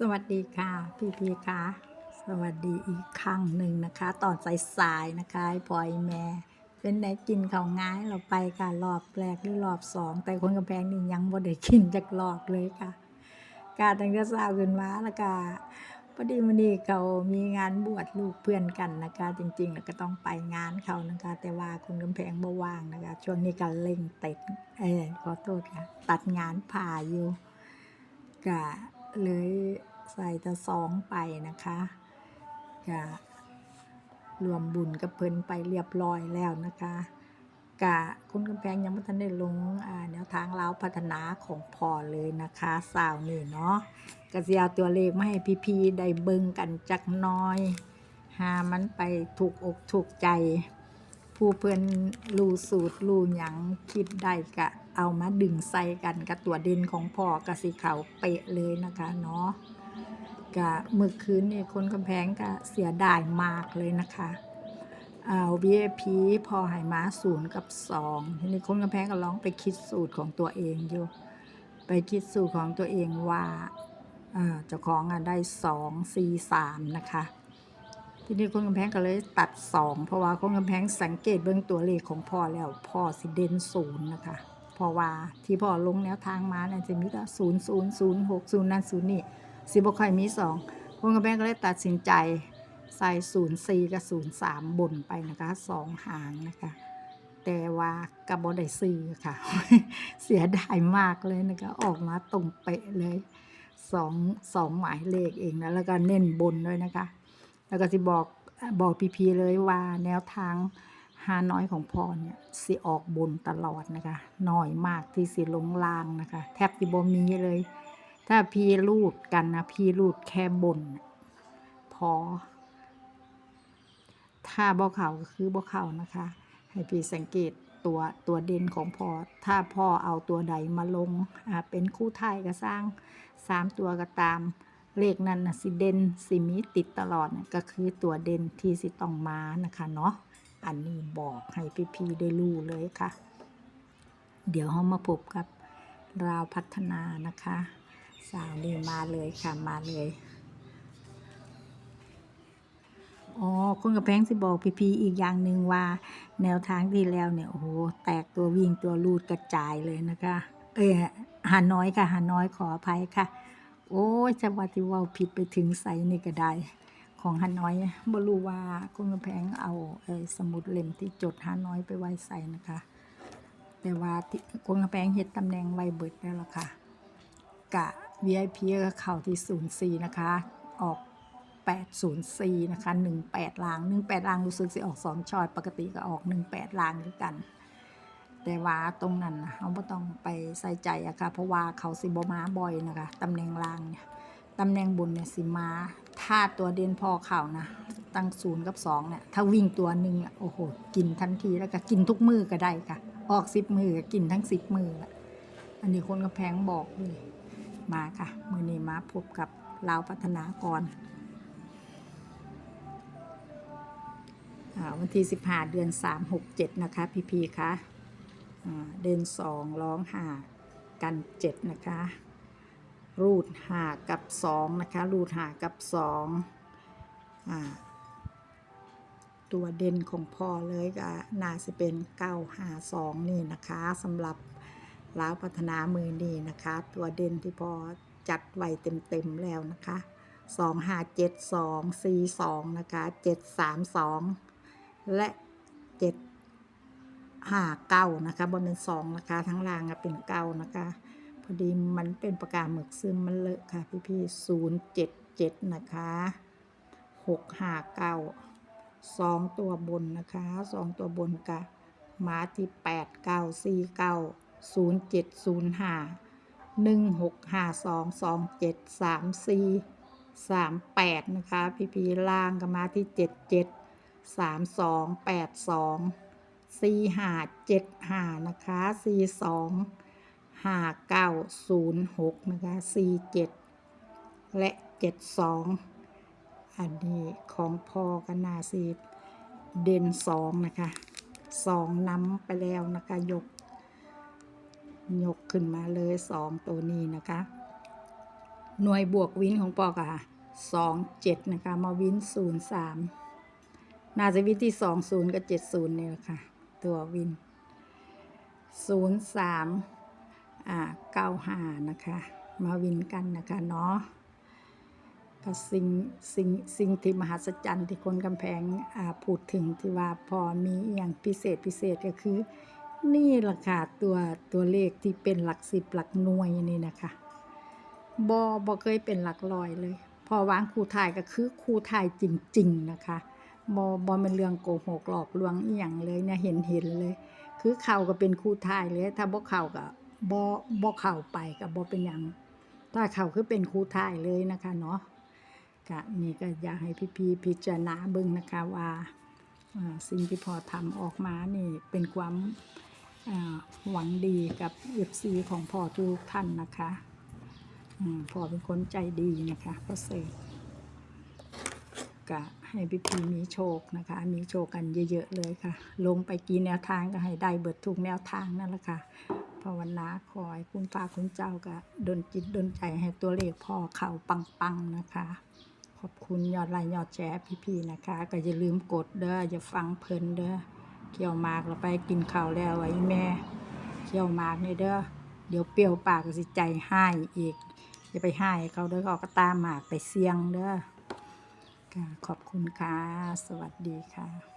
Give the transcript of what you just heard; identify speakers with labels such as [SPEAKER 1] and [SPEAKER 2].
[SPEAKER 1] สวัสดีค่ะ พี่พีค่ะ สวัสดีอีกครั้งหนึ่งนะคะ ตอนสายๆนะคะพลอยแม่เป็นได้กินข้าวง่ายเราไปค่ะรอบแรกหรือรอบสอง แต่คนกำแพงนี่ยังบ่ได้กินจากรอบเลยค่ะการตั้งแต่เช้าขึ้นมาแล้วก็พอดีวันนี้เขามีงานบวชลูกเพื่อนกันนะคะ จริงๆแล้วก็ต้องไปงานเขานะคะ แต่ว่าคนกำแพงบ่ว่างนะคะ ช่วงนี้ก็เล่งติดเออขอโทษค่ะ ตัดงานผ่าอยู่ก็ เลยใส่ตะสองไปนะคะก็รวมบุญกับเพิ่นไปเรียบร้อยแล้วนะคะกะคุณกำแพงยังไม่ทันได้ลงแนวทางเล้าพัฒนาของพ่อเลยนะคะสาวนี่เนาะก็สิเอาตัวเลขมาให้พี่ๆได้เบิ่งกันจักน้อย หามันไปถูกอกถูกใจ ผู้เพิ่นรู้สูตรรู้หยังคิดได้ก็เอามาดึงใส่กันกับตัวเด่นของพ่อกสิเขาเป๊ะเลยนะคะเนาะก็เมื่อคืนนี่คนกำแพงก็เสียดายมากเลยนะคะเอา VIP พอหายมาศูนย์กับสองทีนี้คนกำแพงก็ลองไปคิดสูตรของตัวเองอยู่ ไปคิดสูตรของตัวเองว่าอ่าเจ้าของอะได้สองสี่สามนะคะ ทีนี้คนกำแพงก็เลยตัดสองเพราะว่าคนกำแพงสังเกตเบื้องตัวเลขของพ่อแล้วพ่อสิเด่นศูนย์นะคะเพราะว่าที่พ่อลงแนวทางมาเนี่ยจะมีแต่ศูนย์ศูนย์ศูนย์หกศูนย์นั่นศูนย์นี่สิบ่ค่อยมีสองคนกำแพงก็เลยตัดสินใจใส่ศูนย์สี่กับศูนย์สามบนไปนะคะสองหางนะคะแต่ว่ากับบได้ซื้อค่ะ เสียดายมากเลยนะคะออกมาตรงเป๊ะเลยสองสองหมายเลขเองนะแล้วก็เน้นบนด้วยนะคะ แล้วก็สิบอกบอกพีพีเลยว่าแนวทางหาน้อยของพ่อเนี่ยสิออกบนตลอดนะคะน้อยมากที่สิลงล่างนะคะ แทบจะบ่มีเลย ถ้าพี่รูดกันนะพี่รูดแค่บน พอ ถ้าบ่เข่าก็คือบ่เข่านะคะ ให้พี่สังเกตตัวตัวเด่นของพ่อถ้าพ่อเอาตัวใดมาลงอ่าเป็นคู่ไทยก็สร้างสามตัวก็ตาม เลขนั้นนะสิเด่นสิมีติดตลอดนะก็คือตัวเด่นที่สิต้องมานะคะเนาะอันนี้บอกให้พี่ๆได้รู้เลยค่ะ เดี๋ยวเรามาพบกับราวพัฒนานะคะ สาวนี่มาเลยค่ะมาเลยอ๋อคุณกระแพงสิบอกพี่ๆอีกอย่างหนึ่งว่า แนวทางที่แล้วเนี่ยโอ้โหแตกตัววิ่งตัวลูดกระจายเลยนะคะ เอ้ยหาน้อยค่ะหาน้อยขออภัยค่ะ โอ้ยจะว่าที่ว่าผิดไปถึงไสนี่ก็ได้ ของฮานอยบ่รู้ว่าคุณกำแพงเอาเอสมุดเล่มที่จดฮานอยไปไว้ใส่นะคะ แต่ว่าที่คุณกำแพงเฮ็ดตำแหน่งไว้เบิดแล้วล่ะค่ะ กะ VIP ก็เข้าที่04นะคะ ออก804นะคะ18ลาง18ลางรู้สึกสิออก2ชอตปกติก็ออก18ลางคือกัน แต่ว่าตรงนั้นนะเราบ่ต้องไปใส่ใจอะค่ะเพราะว่าเขาสิบมาบ่อยนะคะตำแหน่งล่างเนี่ยตำแหน่งบนเนี่ยสิมาถ้าตัวเด่นพอเข่านะ ตั้งศูนย์กับสองเนี่ยถ้าวิ่งตัวหนึ่งอะโอ้โหกินทันทีแล้วก็กินทุกมือก็ได้ค่ะ ออกสิบมือก็กินทั้งสิบมือละอันนี้คนกระแพงบอกเลยมาค่ะ มือนี้มาพบกับลาวพัฒนากรอ่าวันที่ 15 เดือน 3 6 7 นะคะ พี่พีคะ อ่าเดือน2ร้องหากัน7นะคะ รูดหากับ2นะคะ รูดหากับ2อ่าตัวเด่นของพ่อเลยก็น่าจะเป็น952นี่นะคะสำหรับล้าวพัฒนามือนี่นะคะ ตัวเด่นที่พอจัดไว้เต็มๆแล้วนะคะ2572 42นะคะ732และ 759นะคะบนเป็น2นะคะ ทั้งล่างเป็น9นะคะ พอดีมันเป็นประกาศหมึกซึ่งมันเลอะค่ะ พี่พี่ศูนย์เจ็ดเจ็ดนะคะหกห้าเก้าสองตัวบนนะคะสองตัวบนกะมาที่แปดเก้าสี่เก้าศูนย์เจ็ดศูนย์ห้าหนึ่งหกห้าสองสองเจ็ดสามสี่สามแปดนะคะ พี่พี่ล่างก็มาที่เจ็ดเจ็ดสามสองแปดสอง สี่ห้าเจ็ดห้านะคะสี่สองห้าเก้าศูนย์หกนะคะสี่เจ็ดและเจ็ดสองอันนี้ของพอกันนาซีเด่นสองนะคะสองนำไปแล้วนะคะยก ยกขึ้นมาเลยสองตัวนี้นะคะ หน่วยบวกวินของปอกอะสองเจ็ดนะคะ มาวินศูนย์สามนาจะวินที่สองศูนย์กับเจ็ดศูนย์เนี่แหละค่ะ ตัววินศูนย์สามอ่าเก้าหานะคะ มาวินกันนะคะเนาะก็สิ่งสิ่งสิ่งที่มหัศจรรย์ที่คนกำแพงอ่าพูดถึงที่ว่าพอมีอย่างพิเศษพิเศษก็คือ นี่แหละค่ะตัวตัวเลขที่เป็นหลักสิบหลักหน่วยนี่นะคะบอบอเคยเป็นหลักร้อยเลย พอวางครูถ่ายก็คือครูถ่ายจริง ๆ นะคะ บอบอเป็นเรื่องโกหกหลอกลวงอีหยังเลยเนี่ยเห็นเห็นเลย คือเข่าก็เป็นครูถ่ายเลย ถ้าบ่เข่าก็บอบอเข่าไปกับบอเป็นหยังถ้าเข่าคือเป็นครูถ่ายเลยนะคะเนาะก็นี่ก็อยากให้พี่ๆพิจารณาเบิ่งนะคะว่าสิ่งที่พอทำออกมานี่เป็นความหวังดีกับ FC ของพ่อทุกท่านนะคะพ่อเป็นคนใจดีนะคะพ่อเสก ก็ให้พี่พีมีโชคนะคะ มีโชคกันเยอะๆเลยค่ะ ลงไปกี่แนวทางก็ให้ได้เบิดทุกแนวทางนั่นแหละค่ะภาวนาขอให้คุณฟ้าคุณเจ้าก็ดนจิตดนใจให้ตัวเลขพ่อเข่าปังๆนะคะ ขอบคุณยอดไลค์ยอดแชร์พี่ๆนะคะ ก็อย่าลืมกดเด้ออย่าฟังเพลินเด้อเกี่ยวหมากเราไปกินข้าวแล้วไอ้แม่เกี่ยวหมากนี่เด้อเดี๋ยวเปรี้ยวปากก็สิใจให้อีกอย่าไปให้เขาเด้อเขาก็ตามหมากไปเสียงเด้อ ขอบคุณค่ะ สวัสดีค่ะ